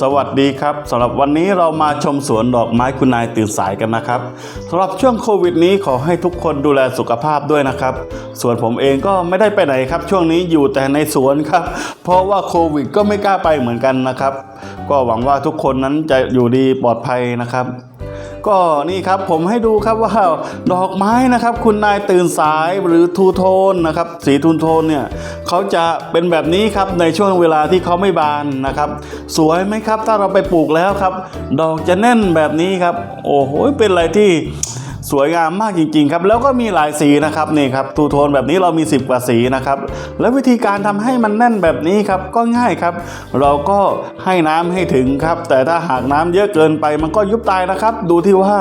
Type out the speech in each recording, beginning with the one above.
สวัสดีครับสำหรับวันนี้เรามาชมสวนดอกไม้คุณนายตื่นสายกันนะครับสำหรับช่วงโควิดนี้ขอให้ทุกคนดูแลสุขภาพด้วยนะครับ ส่วนผมเองก็ไม่ได้ไปไหนครับ ช่วงนี้อยู่แต่ในสวนครับ เพราะว่าโควิดก็ไม่กล้าไปเหมือนกันนะครับ ก็หวังว่าทุกคนนั้นจะอยู่ดีปลอดภัยนะครับ ก็นี่ครับผมให้ดูครับว่าดอกไม้นะครับคุณนายตื่นสายหรือทูโทนนะครับสีทูโทนเนี่ยเขาจะเป็นแบบนี้ครับในช่วงเวลาที่เขาไม่บานนะครับ สวยไหมครับถ้าเราไปปลูกแล้วครับ ดอกจะแน่นแบบนี้ครับ โอ้โหเป็นอะไรที่ สวยงามมากจริงๆครับแล้วก็มีหลายสีนะครับนี่ครับทูโทนแบบนี้เรามี 10 กว่าสีนะครับแล้ววิธีการทำให้มันแน่นแบบนี้ครับก็ง่ายครับ เราก็ให้น้ำให้ถึงครับ แต่ถ้าหากน้ำเยอะเกินไปมันก็ยุบตายนะครับ ดูที่ว่า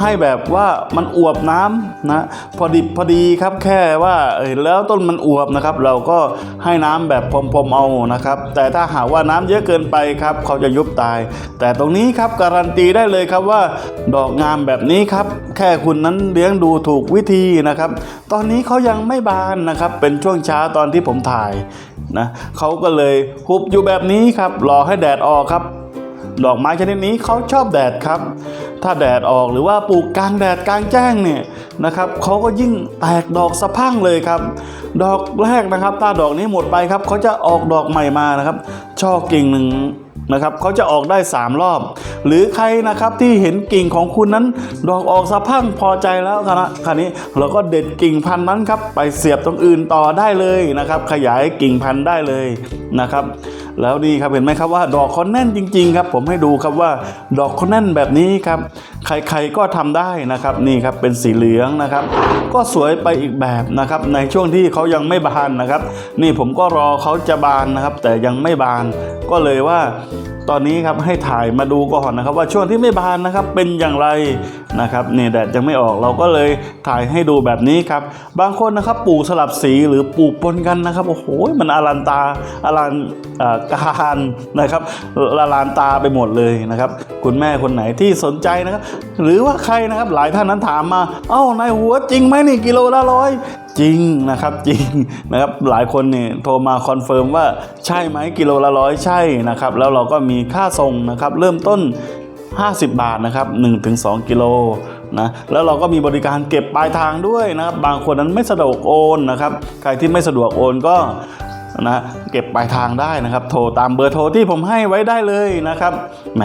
ให้แบบว่ามันอวบน้ำนะพอดิบพอดีครับแค่ว่าแล้วต้นมันอวบนะครับ เราก็ให้น้ำแบบพรมๆเอานะครับ แต่ถ้าหากว่าน้ำเยอะเกินไปครับเขาจะยุบตาย แต่ตรงนี้ครับการันตีได้เลยครับว่า ดอกงามแบบนี้ครับแค่คุณนั้นเลี้ยงดูถูกวิธีนะครับ ตอนนี้เขายังไม่บานนะครับ เป็นช่วงเช้าตอนที่ผมถ่ายนะเขาก็เลยหุบอยู่แบบนี้ครับ รอให้แดดออกครับดอกไม้ชนิดนี้เขาชอบแดดครับ ถ้าแดดออกหรือว่าปลูกกลางแดดกลางแจ้งเนี่ยนะครับเขาก็ยิ่งแตกดอกสะพั่งเลยครับ ดอกแรกนะครับ ถ้าดอกนี้หมดไปครับเขาจะออกดอกใหม่มานะครับ ช่อกิ่งหนึ่ง นะครับเขาจะออกได้ 3 รอบ หรือใครนะครับที่เห็นกิ่งของคุณนั้น ดอกออกสะพั่งพอใจแล้วนะคราวนี้เราก็เด็ดกิ่งพันธุ์นั้นครับไปเสียบตรงอื่นต่อได้เลยนะครับ ขยายกิ่งพันธุ์ได้เลยนะครับแล้วนี่ครับเห็นไหมครับว่าดอกเขาแน่นจริง ๆ ครับ ผมให้ดูครับว่าดอกเขาแน่นแบบนี้ครับ ใครๆก็ทำได้นะครับนี่ครับเป็นสีเหลืองนะครับ ก็สวยไปอีกแบบนะครับ ในช่วงที่เขายังไม่บานนะครับ นี่ผมก็รอเขาจะบานนะครับ แต่ยังไม่บานก็เลยว่าตอนนี้ครับให้ถ่ายมาดูก่อนนะครับ ว่าช่วงที่ไม่บานนะครับเป็นอย่างไร นะครับเนี่ยแดดยังไม่ออกเราก็เลยถ่ายให้ดูแบบนี้ครับ บางคนนะครับปลูกสลับสีหรือปลูกปนกันนะครับโอ้โหมันอลันตาอลันการนะครับละลานตาไปหมดเลยนะครับ คุณแม่คนไหนที่สนใจนะครับ หรือว่าใครนะครับหลายท่านนั้นถามมา เอ้านายหัวจริงไหมนี่กิโลละร้อยจริงนะครับจริงนะครับหลายคนเนี่ยโทรมาคอนเฟิร์มว่าใช่ไหมกิโลละร้อยใช่นะครับ แล้วเราก็มีค่าส่งนะครับ เริ่มต้น 50 บาทนะครับ 1-2 กิโลนะแล้วเราก็มีบริการเก็บปลายทางด้วยนะครับ บางคนนั้นไม่สะดวกโอนนะครับ ใครที่ไม่สะดวกโอนก็นะ เก็บปลายทางได้นะครับ โทรตามเบอร์โทรที่ผมให้ไว้ได้เลยนะครับแหม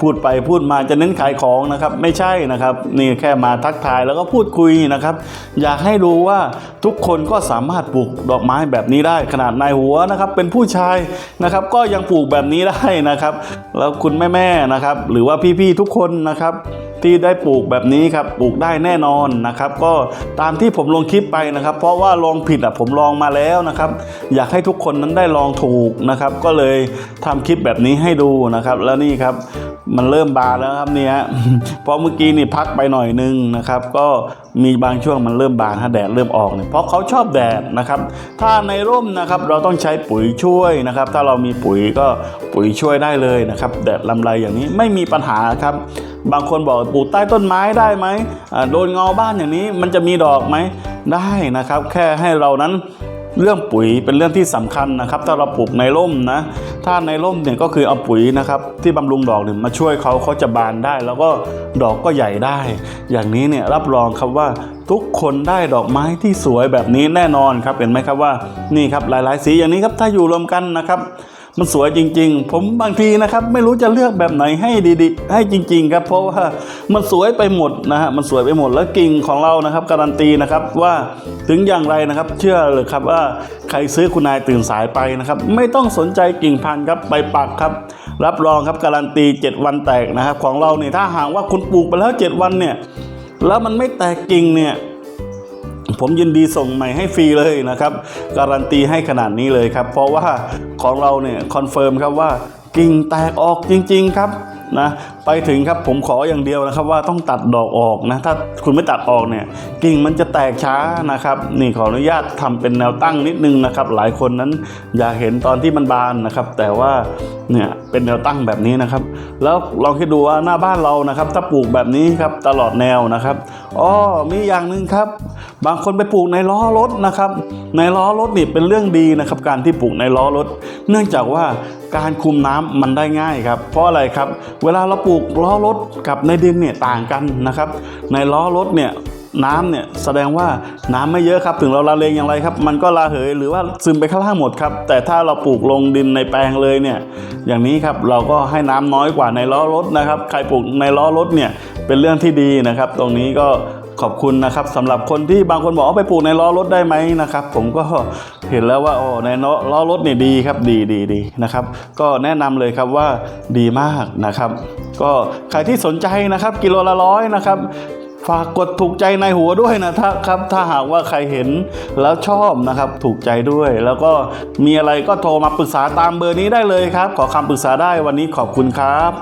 พูดไปพูดมาจะเน้นขายของนะครับ ไม่ใช่นะครับ นี่แค่มาทักทายแล้วก็พูดคุยนะครับ อยากให้ดูว่าทุกคนก็สามารถปลูกดอกไม้แบบนี้ได้ขนาดนายหัวนะครับ เป็นผู้ชายนะครับ ก็ยังปลูกแบบนี้ได้นะครับ แล้วคุณแม่ๆนะครับ หรือว่าพี่ๆทุกคนนะครับที่ได้ปลูกแบบนี้ครับปลูกได้แน่นอนนะครับ ก็ตามที่ผมลงคลิปไปนะครับ เพราะว่าลองผิดอะผมลองมาแล้วนะครับ อยากให้ทุกคนนั้นได้ลองถูกนะครับ ก็เลยทำคลิปแบบนี้ให้ดูนะครับ แล้วนี่ครับมันเริ่มบานแล้วครับเนี่ยเพราะเมื่อกี้นี่พักไปหน่อยนึงนะครับ ก็มีบางช่วงมันเริ่มบานถ้าแดดเริ่มออกเนี่ยเพราะเขาชอบแดดนะครับ ถ้าในร่มนะครับเราต้องใช้ปุ๋ยช่วยนะครับ ถ้าเรามีปุ๋ยก็ปุ๋ยช่วยได้เลยนะครับ แดดลำไรอย่างนี้ไม่มีปัญหาครับ บางคนบอกปลูกใต้ต้นไม้ได้ไหมโดนเงาบ้านอย่างนี้มันจะมีดอกไหมได้นะครับ แค่ให้เรานั้น เรื่องปุ๋ยเป็นเรื่องที่สำคัญนะครับ ถ้าเราปลูกในร่มนะถ้าในร่มเนี่ยก็คือเอาปุ๋ยนะครับที่บำรุงดอกเนี่ยมาช่วยเขาเขาจะบานได้ แล้วก็ดอกก็ใหญ่ได้ อย่างนี้เนี่ยรับรองครับว่าทุกคนได้ดอกไม้ที่สวยแบบนี้แน่นอนครับเห็นไหมครับว่านี่ครับหลาย ๆ สีอย่างนี้ครับถ้าอยู่รวมกันนะครับ มันสวยจริง ๆ ผมบางทีนะครับไม่รู้จะเลือกแบบไหนให้ดีๆ ให้จริง ๆ ครับ เพราะว่ามันสวยไปหมดนะฮะมันสวยไปหมดแล้วกิ่งของเรานะครับ การันตีนะครับว่าถึงอย่างไรนะครับ เชื่อเลยครับว่าใครซื้อคุณนายตื่นสายไปนะครับ ไม่ต้องสนใจกิ่งพันธุ์ครับไปปักครับ รับรองครับการันตี 7 วันแตกนะครับ ของเราเนี่ยถ้าหากว่าคุณปลูกไปแล้ว 7 วันเนี่ยแล้วมันไม่แตกกิ่งเนี่ย ผมยินดีส่งใหม่ให้ฟรีเลยนะครับ การันตีให้ขนาดนี้เลยครับ เพราะว่าของเราเนี่ยคอนเฟิร์มครับว่ากิ่งแตกออกจริง ๆ ครับนะ ไปถึงครับผมขออย่างเดียวนะครับ ว่าต้องตัดดอกออกนะถ้าคุณไม่ตัดออกเนี่ยกิ่งมันจะแตกช้านะครับ นี่ขออนุญาตทำเป็นแนวตั้งนิดนึงนะครับ หลายคนนั้นอยากเห็นตอนที่มันบานนะครับ แต่ว่าเนี่ยเป็นแนวตั้งแบบนี้นะครับ แล้วลองคิดดูว่าหน้าบ้านเรานะครับ ถ้าปลูกแบบนี้ครับตลอดแนวนะครับอ๋อมีอย่างหนึ่งครับ บางคนไปปลูกในล้อรถนะครับ ในล้อรถนี่เป็นเรื่องดีนะครับ การที่ปลูกในล้อรถ เนื่องจากว่าการคุมน้ำมันได้ง่ายครับ เพราะอะไรครับ เวลาเราปลูกล้อรถกับในดินเนี่ยต่างกันนะครับ ในล้อรถเนี่ยน้ำเนี่ยแสดงว่าน้ำไม่เยอะครับ ถึงเราละเลงอย่างไรครับ มันก็ละเหยหรือว่าซึมไปข้างล่างหมดครับ แต่ถ้าเราปลูกลงดินในแปลงเลยเนี่ย อย่างนี้ครับเราก็ให้น้ำน้อยกว่าในล้อรถนะครับ ใครปลูกในล้อรถเนี่ยเป็นเรื่องที่ดีนะครับ ตรงนี้ก็ ขอบคุณนะครับสำหรับคนที่บางคนบอกว่าไปปลูกในล้อรถได้ไหมนะครับ ผมก็เห็นแล้วว่าโอ้ในล้อล้อรถเนี่ยดีครับดีดีดีนะครับ ก็แนะนำเลยครับว่าดีมากนะครับ ก็ใครที่สนใจนะครับ กิโลละร้อยนะครับฝากกดถูกใจในหัวด้วยนะถ้าครับถ้าหากว่าใครเห็นแล้วชอบนะครับถูกใจด้วย แล้วก็มีอะไรก็โทรมาปรึกษาตามเบอร์นี้ได้เลยครับ ขอคำปรึกษาได้วันนี้ขอบคุณครับ